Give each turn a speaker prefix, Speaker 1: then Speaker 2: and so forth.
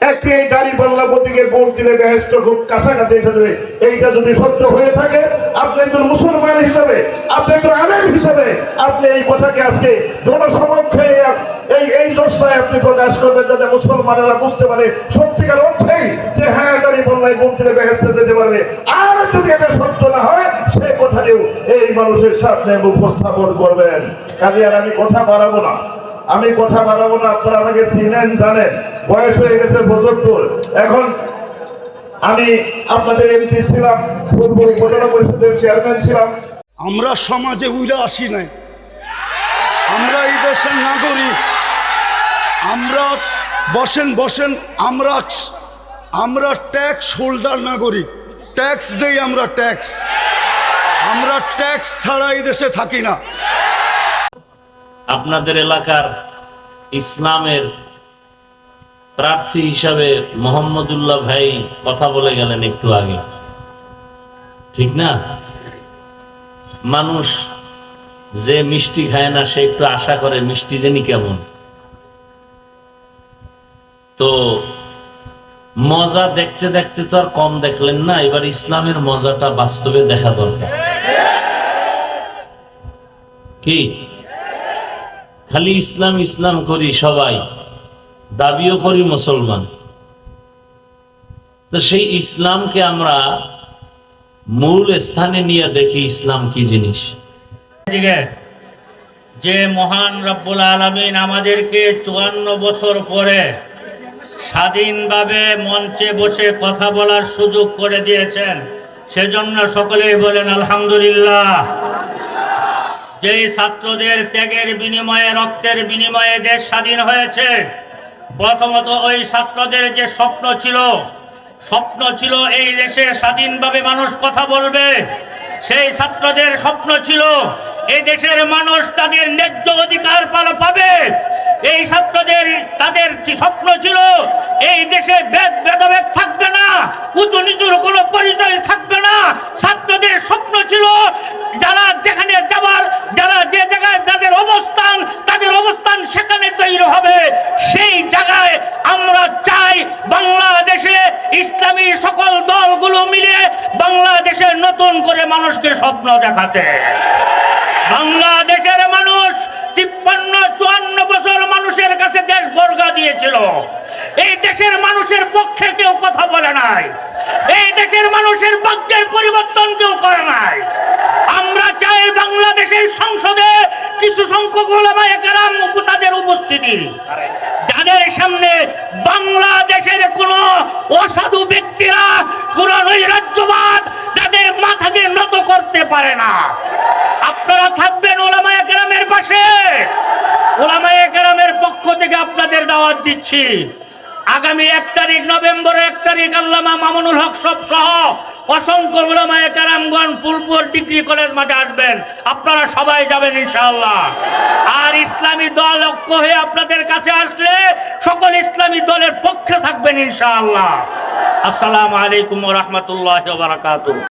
Speaker 1: একটি এই দাড়ি পাল্লা প্রতীকে ভোট দিলে বেহেস্ত খুব কাছাকাছি এসে এইটা যদি সত্য হয়ে থাকে, আপনি একজন মুসলমান হিসাবে, আপনি একজন আলেম হিসাবে, আপনি এই কথাকে আজকে জনসমক্ষে এই এই দোষটায় আপনি প্রকাশ করবেন যাতে মুসলমানেরা বুঝতে পারে সত্যিকার অর্থেই যে হ্যাঁ দাড়ি পাল্লায় ভোট দিলে বেহেস্তে যেতে পারবে। আর যদি এটা সত্য না হয় সেই কথাটিও এই মানুষের সামনে উপস্থাপন করবেন। কাজে আর আমি কথা বাড়াবো না। আমি কথা বাড়াবো না, আপনারা আমাকে চিনেন, জানেন। বয়স হয়ে গেছে পঁচাত্তর। এখন আমি আপনাদের এমপি ছিলাম, পূর্ব উপজেলা পরিষদের চেয়ারম্যান ছিলাম।
Speaker 2: আমরা সমাজে উইরা আসি নাই। আমরা এই দেশের নাগরিক। আমরা বসেন বসেন, আমরা আমরা ট্যাক্স হোল্ডার নাগরিক। ট্যাক্স দেই আমরা ট্যাক্স। আমরা ট্যাক্স ছাড়া এই দেশে থাকি না।
Speaker 3: আপনাদের এলাকার ইসলামের প্রার্থী হিসাবে মোহাম্মদুল্লাহ ভাই কথা বলে গেলেন একটু আগে। ঠিক না? মানুষ যে মিষ্টি খায় না, সে একটু আশা করে, মিষ্টি জানি কেমন। তো মজা দেখতে দেখতে তো আর কম দেখলেন না, এবার ইসলামের মজাটা বাস্তবে দেখা দরকার। কি? খালি ইসলাম ইসলাম করি সবাই, দাবিও করি মুসলমান। তো সেই ইসলামকে আমরা মূল স্থানে নিয়ে দেখি ইসলাম কি জিনিস।
Speaker 4: যে মহান রব্বুল আলমিন আমাদেরকে চুয়ান্ন বছর পরে স্বাধীনভাবে মঞ্চে বসে কথা বলার সুযোগ করে দিয়েছেন, সেজন্য সকলেই বলেন, আলহামদুলিল্লাহ। যেই ছাত্রদের ত্যাগের বিনিময়ে, রক্তের বিনিময়ে দেশ স্বাধীন হয়েছে, প্রথমত ওই ছাত্রদের যে স্বপ্ন ছিল স্বপ্ন ছিল এই দেশে স্বাধীনভাবে মানুষ কথা বলবে। সেই ছাত্রদের স্বপ্ন ছিল, এই দেশের মানুষ তাদের ন্যায্য অধিকার পাবে। এই ছাত্রদের, তাদের স্বপ্ন ছিল, এই দেশে ভেদ ভেদাভেদ থাকবে না, উঁচু নিচুর কোনো পরিচয় থাকবে না। ছাত্রদের স্বপ্ন ছিল তৈরি সেই জায়গায় আমরা চাই বাংলাদেশে ইসলামী সকল দলগুলো মিলে বাংলাদেশে নতুন করে মানুষকে স্বপ্ন দেখাতে। বাংলাদেশের মানুষ তিপ্পান্ন, চুয়ান্ন বছর মানুষের কাছে দেশ বর্গা দিয়েছিল। এই দেশের মানুষের পক্ষে কেউ কথা বলে নাই। এই দেশের মানুষের ভাগ্যের পরিবর্তন কেউ করে নাই। আমরা চাই বাংলাদেশের সংসদে যাদের সামনে বাংলাদেশের কোন অসাধু ব্যক্তিরা, কোন নৈরাজ্যবাদ তাদের মাথাকে নত করতে পারে না। আপনারা থাকবেন ওলামায়ে কেরামের পাশে। ওলামায়ে কেরামের পক্ষ থেকে আপনাদের দাওয়াত দিচ্ছি। আগামী এক তারিখ নভেম্বর এক তারিখ আল্লামা মামুনুল হক সব সহ অসংখ্য ওলামায়ে কেরামগণ ফুলপুর ডিগ্রি কলেজ মাঠে আসবেন। আপনারা সবাই যাবেন ইনশাআল্লাহ। আর ইসলামী দল ঐক্য হয়ে আপনাদের কাছে আসলে সকল ইসলামী দলের পক্ষে থাকবেন ইনশাআল্লাহ। আসসালামু আলাইকুম ওয়া বারাকাতুহু।